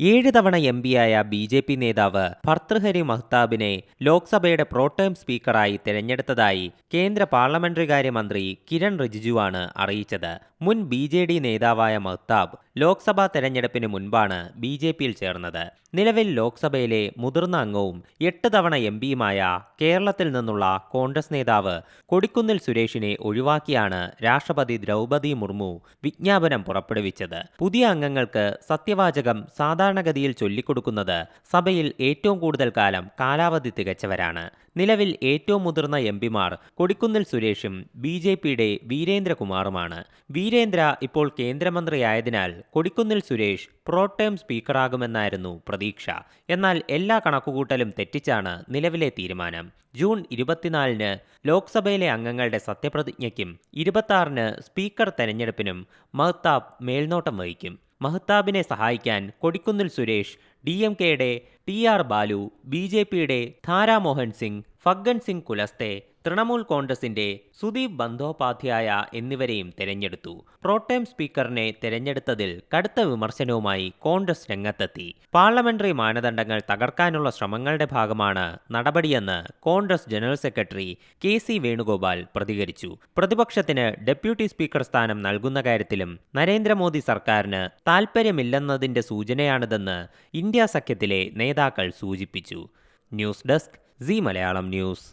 ഏഴ് തവണ എം പിയായ ബി ജെ പി നേതാവ് ഭർത്തൃഹരി മഹ്താബിനെ ലോക്സഭയുടെ പ്രോടേം സ്പീക്കറായി തെരഞ്ഞെടുത്തതായി കേന്ദ്ര പാർലമെന്ററികാര്യ മന്ത്രി കിരൺ റിജിജുവാണ് അറിയിച്ചത്. മുൻ ബി ജെ ഡി നേതാവായ മഹ്താബ് ലോക്സഭാ തെരഞ്ഞെടുപ്പിന് മുൻപാണ് ബി ജെ പിയിൽ ചേർന്നത്. നിലവിൽ ലോക്സഭയിലെ മുതിർന്ന അംഗവും എട്ട് തവണ എം പിയുമായ കേരളത്തിൽ നിന്നുള്ള കോൺഗ്രസ് നേതാവ് കൊടിക്കുന്നിൽ സുരേഷിനെ ഒഴിവാക്കിയാണ് രാഷ്ട്രപതി ദ്രൗപദി മുർമു വിജ്ഞാപനം പുറപ്പെടുവിച്ചത്. പുതിയ അംഗങ്ങൾക്ക് സത്യവാചകം സാധാരണഗതിയിൽ ചൊല്ലിക്കൊടുക്കുന്നത് സഭയിൽ ഏറ്റവും കൂടുതൽ കാലം കാലാവധി തികച്ചവരാണ്. നിലവിൽ ഏറ്റവും മുതിർന്ന എം പിമാർ കൊടിക്കുന്നിൽ സുരേഷും ബി ജെ പിയുടെ വീരേന്ദ്രകുമാറുമാണ്. വീരേന്ദ്ര ഇപ്പോൾ കേന്ദ്രമന്ത്രിയായതിനാൽ കൊടിക്കുന്നിൽ സുരേഷ് പ്രോട്ടേം സ്പീക്കറാകുമെന്നായിരുന്നു പ്രതീക്ഷ. എന്നാൽ എല്ലാ കണക്കുകൂട്ടലും തെറ്റിച്ചാണ് നിലവിലെ തീരുമാനം. ജൂൺ ഇരുപത്തിനാലിന് ലോക്സഭയിലെ അംഗങ്ങളുടെ സത്യപ്രതിജ്ഞയ്ക്കും ഇരുപത്തിയാറിന് സ്പീക്കർ തെരഞ്ഞെടുപ്പിനും മഹ്താബ് മേൽനോട്ടം വഹിക്കും. മഹ്താബിനെ സഹായിക്കാൻ കൊടിക്കുന്നിൽ സുരേഷ് ഡി എം കെയുടെ T R Baalu B J പിയുടെ ധാരാമോഹൻ സിംഗ് ഫഗ്ഗൻ സിംഗ് കുലസ്തെ തൃണമൂൽ കോൺഗ്രസിന്റെ സുദീപ് ബന്ദോപാധ്യായ എന്നിവരെയും തെരഞ്ഞെടുത്തു. പ്രോട്ടേം സ്പീക്കറിനെ തെരഞ്ഞെടുത്തതിൽ കടുത്ത വിമർശനവുമായി കോൺഗ്രസ് രംഗത്തെത്തി. പാർലമെന്ററി മാനദണ്ഡങ്ങൾ തകർക്കാനുള്ള ശ്രമങ്ങളുടെ ഭാഗമാണ് നടപടിയെന്ന് Congress general secretary K C Venugopal പ്രതികരിച്ചു. പ്രതിപക്ഷത്തിന് ഡെപ്യൂട്ടി സ്പീക്കർ സ്ഥാനം നൽകുന്ന കാര്യത്തിലും നരേന്ദ്രമോദി സർക്കാരിന് താൽപ്പര്യമില്ലെന്നതിന്റെ സൂചനയാണിതെന്ന് ഇന്ത്യ സഖ്യത്തിലെ നേതാക്കൾ സൂചിപ്പിച്ചു. News desk C Malayalam news.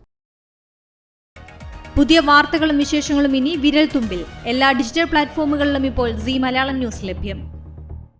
പുതിയ വാർത്തകളും വിശേഷങ്ങളും ഇനി വിരൽ തുമ്പിൽ എല്ലാ ഡിജിറ്റൽ പ്ലാറ്റ്ഫോമുകളിലും ഇപ്പോൾ സി മലയാളം ന്യൂസ് ലഭ്യം.